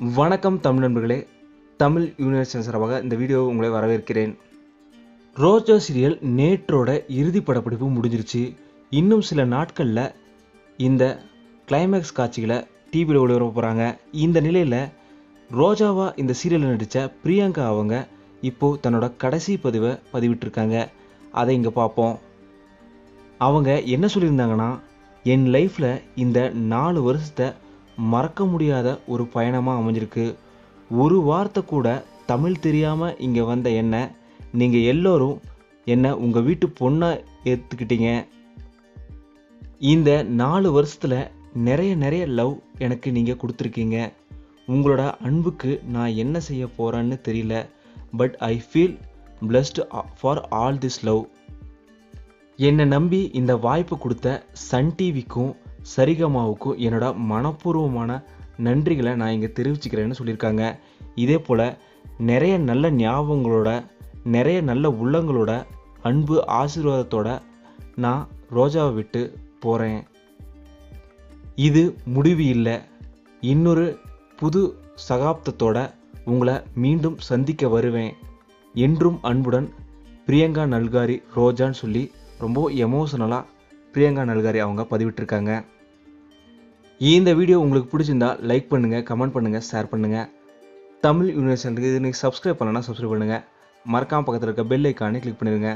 வணக்கம் தமிழ் நண்பர்களே. தமிழ் யூனிவர்சல் சார்பாக இந்த வீடியோ உங்களை வரவேற்கிறேன். ரோஜா சீரியல் நேற்றோட இறுதி படப்பிடிப்பு முடிஞ்சிருச்சு. இன்னும் சில நாட்களில் இந்த கிளைமேக்ஸ் காட்சிகளை டிவியில் ஒளிபரப்ப போகிறாங்க இந்த நிலையில் ரோஜாவா இந்த சீரியலில் நடித்த பிரியங்கா அவங்க இப்போது தன்னோட கடைசி பதிவை பதிவிட்டிருக்காங்க. அதை இங்கே பார்ப்போம். அவங்க என்ன சொல்லியிருந்தாங்கன்னா என் லைஃப்பில் இந்த நாலு வருஷத்தை மறக்க முடியாத ஒரு பயணமாக அமைஞ்சிருக்கு. ஒரு வார்த்தை கூட தமிழ் தெரியாமல் இங்கே வந்த என்ன? நீங்கள் எல்லோரும் என்னை உங்கள் வீட்டு பொண்ணாக ஏற்றுக்கிட்டீங்க இந்த நாலு வருஷத்தில் நிறைய நிறைய லவ் எனக்கு நீங்கள் கொடுத்துருக்கீங்க. உங்களோட அன்புக்கு நான் என்ன செய்ய போகிறேன்னு தெரியல. But I feel blessed for all this love என்னை நம்பி இந்த வாய்ப்பு கொடுத்த சன் டிவிக்கும் சரிகமாவுக்கும் என்னோட மனப்பூர்வமான நன்றிகளை நான் இங்கே தெரிவிச்சுக்கிறேன்னு சொல்லியிருக்காங்க. இதே போல் நிறைய நல்ல ஞாபகங்களோட நிறைய நல்ல உள்ளங்களோட அன்பு ஆசீர்வாதத்தோட நான் ரோஜாவை விட்டு போகிறேன் இது முடிவு இல்லை. இன்னொரு புது சகாப்தத்தோட உங்களை மீண்டும் சந்திக்க வருவேன். என்றும் அன்புடன் பிரியங்கா நல்காரி ரோஜான்னு சொல்லி ரொம்ப எமோஷனலாக பிரியங்கா நல்காரி அவங்க பதிவிட்டிருக்காங்க. இந்த வீடியோ உங்களுக்கு பிடிச்சிருந்தா லைக் பண்ணுங்கள் கமெண்ட் பண்ணுங்கள் ஷேர் பண்ணுங்கள் தமிழ் யூனிவர்சிட்டிக்கு இது நீங்கள் சப்ஸ்கிரைப் பண்ணலன்னா சப்ஸ்கிரைப் பண்ணுங்கள் மறக்காமல் பக்கத்தில் இருக்க பெல் ஐக்கானே கிளிக் பண்ணிடுங்க.